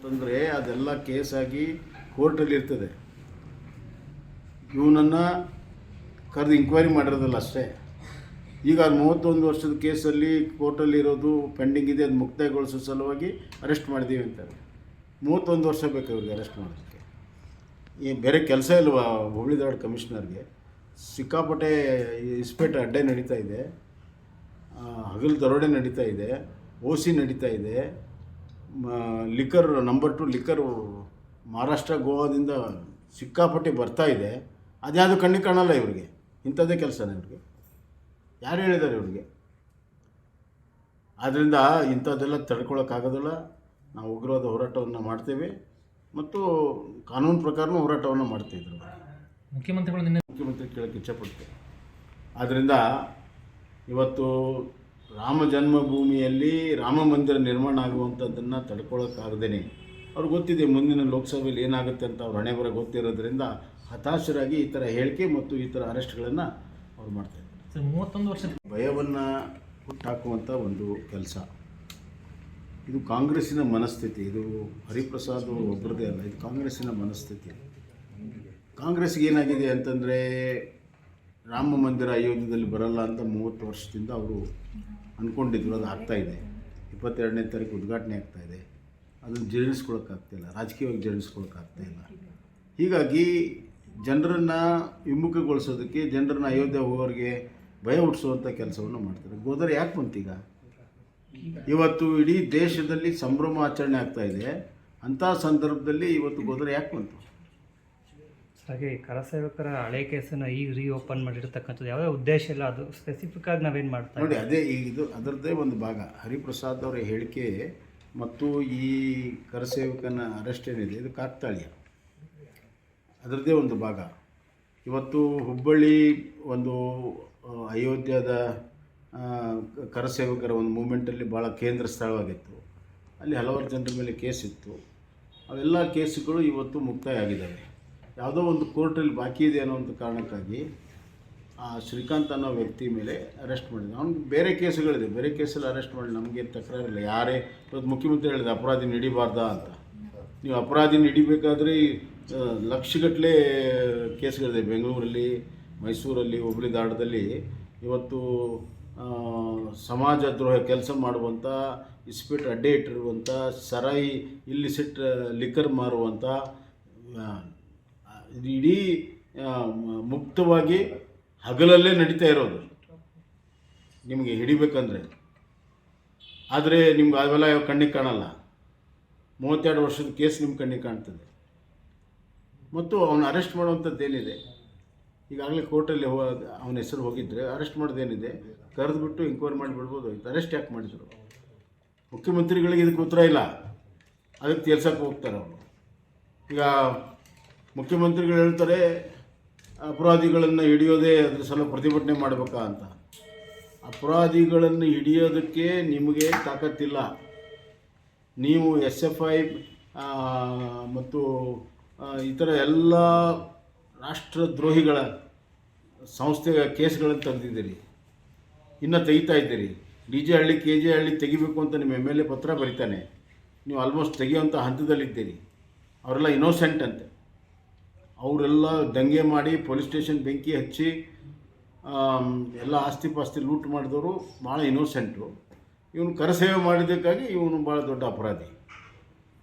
ಅಂತಂದರೆ ಅದೆಲ್ಲ ಕೇಸಾಗಿ ಕೋರ್ಟಲ್ಲಿ ಇರ್ತದೆ. ಇವನನ್ನು ಕರೆದು ಇಂಕ್ವೈರಿ ಮಾಡಿರೋದಲ್ಲ ಅಷ್ಟೇ. ಈಗ ಮೂವತ್ತೊಂದು ವರ್ಷದ ಕೇಸಲ್ಲಿ ಕೋರ್ಟಲ್ಲಿ ಇರೋದು ಪೆಂಡಿಂಗ್ ಇದೆ, ಅದು ಮುಕ್ತಾಯಗೊಳಿಸೋ ಸಲುವಾಗಿ ಅರೆಸ್ಟ್ ಮಾಡಿದ್ದೀವಿ ಅಂತಾರೆ. ಮೂವತ್ತೊಂದು ವರ್ಷ ಬೇಕು ಅವ್ರಿಗೆ ಅರೆಸ್ಟ್ ಮಾಡೋದಕ್ಕೆ. ಈ ಬೇರೆ ಕೆಲಸ ಇಲ್ವಾ ಹುಬ್ಳಿ ಧಾರವಾಡ ಕಮಿಷನರ್ಗೆ? ಸಿಕ್ಕಾಪಟ್ಟೆ ಇಸ್ಪೇಟ್ ಅಡ್ಡೆ ನಡೀತಾ ಇದೆ. ಹಗಲು ದರೋಡೆ ನಡೀತಾ ಇದೆ, ಓ ಸಿ ನಡೀತಾ ಇದೆ. Liquor number two liquor Maharashtra ಗೋವಾದಿಂದ ಸಿಕ್ಕಾಪಟ್ಟೆ ಬರ್ತಾ ಇದೆ. ಅದ್ಯಾವುದು ಕಣ್ಣಿಗೆ ಕಾಣಲ್ಲ ಇವ್ರಿಗೆ. ಇಂಥದ್ದೇ ಕೆಲಸನೇ ಇವ್ರಿಗೆ. ಯಾರು ಹೇಳಿದ್ದಾರೆ ಇವ್ರಿಗೆ? ಆದ್ದರಿಂದ ಇಂಥದ್ದೆಲ್ಲ ತಡ್ಕೊಳ್ಳೋಕ್ಕಾಗೋದಿಲ್ಲ ನಾವು ಉಗ್ರವಾದ ಹೋರಾಟವನ್ನು ಮಾಡ್ತೇವೆ. ಮತ್ತು ಕಾನೂನು ಪ್ರಕಾರನೂ ಹೋರಾಟವನ್ನು ಮಾಡ್ತಿದ್ರು. ಮುಖ್ಯಮಂತ್ರಿಗಳು ನಿನ್ನೆ ಮುಖ್ಯಮಂತ್ರಿ ಕೇಳೋಕ್ಕೆ ಇಚ್ಛೆಪಡ್ತೇವೆ ಆದ್ದರಿಂದ ಇವತ್ತು ರಾಮ ಜನ್ಮಭೂಮಿಯಲ್ಲಿ ರಾಮ ಮಂದಿರ ನಿರ್ಮಾಣ ಆಗುವಂಥದ್ದನ್ನು ತಡ್ಕೊಳ್ಳೋಕ್ಕಾಗದೇನೆ ಅವ್ರಿಗೆ ಗೊತ್ತಿದೆ ಮುಂದಿನ ಲೋಕಸಭೆಯಲ್ಲಿ ಏನಾಗುತ್ತೆ ಅಂತ ಅವ್ರ ಹಣೆ ಬರ ಗೊತ್ತಿರೋದ್ರಿಂದ ಹತಾಶರಾಗಿ ಈ ಥರ ಹೇಳಿಕೆ ಮತ್ತು ಈ ಥರ ಅರೆಸ್ಟ್ಗಳನ್ನು ಅವ್ರು ಸರ್ ಮೂವತ್ತೊಂದು ವರ್ಷ ಭಯವನ್ನು ಹುಟ್ಟಾಕುವಂಥ ಒಂದು ಕೆಲಸ. ಇದು ಕಾಂಗ್ರೆಸ್ಸಿನ ಮನಸ್ಥಿತಿ. ಇದು ಹರಿಪ್ರಸಾದ್ ಅವರು ಒಬ್ಬರದೇ ಅಲ್ಲ ಇದು ಕಾಂಗ್ರೆಸ್ಸಿನ ಮನಸ್ಥಿತಿ. ಕಾಂಗ್ರೆಸ್ಗೆ ಏನಾಗಿದೆ ಅಂತಂದರೆ ರಾಮ ಮಂದಿರ ಅಯೋಧ್ಯದಲ್ಲಿ ಬರಲ್ಲ ಅಂತ ಮೂವತ್ತು ವರ್ಷದಿಂದ ಅವರು ಅಂದ್ಕೊಂಡಿದ್ರು ಅದು ಆಗ್ತಾಯಿದೆ ಇಪ್ಪತ್ತೆರಡನೇ ತಾರೀಕು ಉದ್ಘಾಟನೆ ಆಗ್ತಾ ಇದೆ. ಅದನ್ನು ಜೀರ್ಣಿಸ್ಕೊಳಕ್ಕಾಗ್ತಾಯಿಲ್ಲ ರಾಜಕೀಯವಾಗಿ ಜೀರ್ಣಿಸ್ಕೊಳಕ್ಕಾಗ್ತಾ ಇಲ್ಲ. ಹೀಗಾಗಿ ಜನರನ್ನು ವಿಮುಖಗೊಳಿಸೋದಕ್ಕೆ, ಜನರನ್ನು ಅಯೋಧ್ಯೆ ಹೋಗೋರಿಗೆ ಭಯ ಹುಟ್ಟಿಸುವಂಥ ಕೆಲಸವನ್ನು ಮಾಡ್ತಾರೆ. ಗೋದರ್ ಯಾಕೆ ಬಂತೀಗ? ಇವತ್ತು ಇಡೀ ದೇಶದಲ್ಲಿ ಸಂಭ್ರಮ ಆಚರಣೆ ಆಗ್ತಾ ಇದೆ. ಅಂಥ ಸಂದರ್ಭದಲ್ಲಿ ಇವತ್ತು ಗೋದರ್ ಯಾಕೆ ಬಂತು? ಹಾಗೆ ಈ ಕರಸೇವಕರ ಹಳೆ ಕೇಸನ್ನು ಈಗ ರೀಓಪನ್ ಮಾಡಿರ್ತಕ್ಕಂಥದ್ದು ಯಾವುದೇ ಉದ್ದೇಶ ಇಲ್ಲ? ಅದು ಸ್ಪೆಸಿಫಿಕ್ ಆಗಿ ನಾವೇನು ಮಾಡ್ತೀವಿ ನೋಡಿ ಅದೇ ಈಗ ಇದು ಅದರದ್ದೇ ಒಂದು ಭಾಗ. ಹರಿಪ್ರಸಾದ್ ಅವರ ಹೇಳಿಕೆ ಮತ್ತು ಈ ಕರಸೇವಕನ ಅರೆಸ್ಟ್ ಏನಿದೆ ಇದು ಕಾಕ್ತಾಳೀಯ ಅದರದ್ದೇ ಒಂದು ಭಾಗ. ಇವತ್ತು ಹುಬ್ಬಳ್ಳಿ ಒಂದು ಅಯೋಧ್ಯದ ಕರಸೇವಕರ ಒಂದು ಮೂಮೆಂಟಲ್ಲಿ ಭಾಳ ಕೇಂದ್ರ ಸ್ಥಳವಾಗಿತ್ತು. ಅಲ್ಲಿ ಹಲವಾರು ಜನರ ಮೇಲೆ ಕೇಸ್ ಇತ್ತು. ಅವೆಲ್ಲ ಕೇಸುಗಳು ಇವತ್ತು ಮುಕ್ತಾಯ ಆಗಿದ್ದಾವೆ. ಯಾವುದೋ ಒಂದು ಕೋರ್ಟಲ್ಲಿ ಬಾಕಿ ಇದೆ ಅನ್ನೋ ಒಂದು ಕಾರಣಕ್ಕಾಗಿ ಆ ಶ್ರೀಕಾಂತ್ ಅನ್ನೋ ವ್ಯಕ್ತಿ ಮೇಲೆ ಅರೆಸ್ಟ್ ಮಾಡಿದ್ರು. ಅವ್ನಿಗೆ ಬೇರೆ ಕೇಸುಗಳಿದೆ. ಬೇರೆ ಕೇಸಲ್ಲಿ ಅರೆಸ್ಟ್ ಮಾಡಿ ನಮಗೆ ತಕರಾರಿಲ್ಲ. ಯಾರೇ, ಇವತ್ತು ಮುಖ್ಯಮಂತ್ರಿ ಹೇಳಿದೆ ಅಪರಾಧಿ ಹಿಡಿಬಾರ್ದಾ ಅಂತ. ನೀವು ಅಪರಾಧಿ ನಡಿಬೇಕಾದ್ರೆ ಲಕ್ಷಗಟ್ಟಲೆ ಕೇಸ್ಗಳಿದೆ. ಬೆಂಗಳೂರಲ್ಲಿ, ಮೈಸೂರಲ್ಲಿ ಹುಬ್ಳಿ ದಾಡದಲ್ಲಿ ಇವತ್ತು ಸಮಾಜ ದ್ರೋಹ ಕೆಲಸ ಮಾಡುವಂಥ ಇಸ್ಪೀಟ್ ಅಡ್ಡೆ ಇಟ್ಟಿರುವಂಥ ಸರಾಯಿ, ಇಲ್ಲಿ ಸಿಟ್ಟು ಲಿಕ್ಕರ್ ಮಾರುವಂಥ ಇಡೀ ಮುಕ್ತವಾಗಿ ಹಗಲಲ್ಲೇ ನಡೀತಾ ಇರೋದು. ನಿಮಗೆ ಹಿಡಿಬೇಕಂದ್ರೆ. ಆದರೆ ನಿಮ್ಗೆ ಅವೆಲ್ಲ ಕಣ್ಣಿಗೆ ಕಾಣಲ್ಲ. ಮೂವತ್ತೆರಡು ವರ್ಷದ ಕೇಸ್ ನಿಮ್ಮ ಕಣ್ಣಿಗೆ ಕಾಣ್ತದೆ. ಮತ್ತು ಅವನು ಅರೆಸ್ಟ್ ಮಾಡುವಂಥದ್ದು ಏನಿದೆ? ಈಗಾಗಲೇ ಕೋರ್ಟಲ್ಲಿ ಹೋ, ಅವನ ಹೆಸರು ಹೋಗಿದ್ದರೆ ಅರೆಸ್ಟ್ ಮಾಡೋದೇನಿದೆ ಕರೆದುಬಿಟ್ಟು ಎಂಕ್ವೈರಿ ಮಾಡಿಬಿಡ್ಬೋದು ಅರೆಸ್ಟ್ ಯಾಕೆ ಮಾಡಿದರು? ಮುಖ್ಯಮಂತ್ರಿಗಳಿಗೆ ಇದಕ್ಕೆ ಉತ್ತರ ಇಲ್ಲ. ಅದಕ್ಕೆ ತೀರ್ಸಕ್ಕೆ ಹೋಗ್ತಾರೆ ಅವರು. ಈಗ ಮುಖ್ಯಮಂತ್ರಿಗಳು ಹೇಳ್ತಾರೆ ಅಪರಾಧಿಗಳನ್ನು ಹಿಡಿಯೋದೇ ಅದ್ರ ಸಲ ಪ್ರತಿಭಟನೆ ಮಾಡಬೇಕಾ ಅಂತ. ಅಪರಾಧಿಗಳನ್ನು ಹಿಡಿಯೋದಕ್ಕೆ ನಿಮಗೆ ತಾಕತ್ತಿಲ್ಲ. ನೀವು ಎಸ್ ಎಫ್ ಐ ಮತ್ತು ಇತರ ಎಲ್ಲ ರಾಷ್ಟ್ರದ್ರೋಹಿಗಳ ಸಂಸ್ಥೆಯ ಕೇಸ್ಗಳನ್ನು ತಂದಿದ್ದೀರಿ ಇನ್ನು ತೆಗಿತಾ ಇದ್ದೀರಿ. D J Halli, K J Halli ತೆಗಿಬೇಕು ಅಂತ ನಿಮ್ಮ ಎಂ ಎಲ್ ಎ ಪತ್ರ ಬರೀತಾನೆ. ನೀವು ಆಲ್ಮೋಸ್ಟ್ ತೆಗಿಯೋಂಥ ಹಂತದಲ್ಲಿದ್ದೀರಿ. ಅವರೆಲ್ಲ ಇನೋಸೆಂಟ್ ಅಂತೆ. ಅವರೆಲ್ಲ ದಂಗೆ ಮಾಡಿ ಪೊಲೀಸ್ ಸ್ಟೇಷನ್ ಬೆಂಕಿ ಹಚ್ಚಿ ಎಲ್ಲ ಆಸ್ತಿ ಪಾಸ್ತಿ ಲೂಟ್ ಮಾಡಿದವರು ಭಾಳ ಇನ್ನೋಸೆಂಟು. ಇವನು ಕರಸೇವೆ ಮಾಡಿದ್ದಕ್ಕಾಗಿ ಇವನು ಭಾಳ ದೊಡ್ಡ ಅಪರಾಧಿ.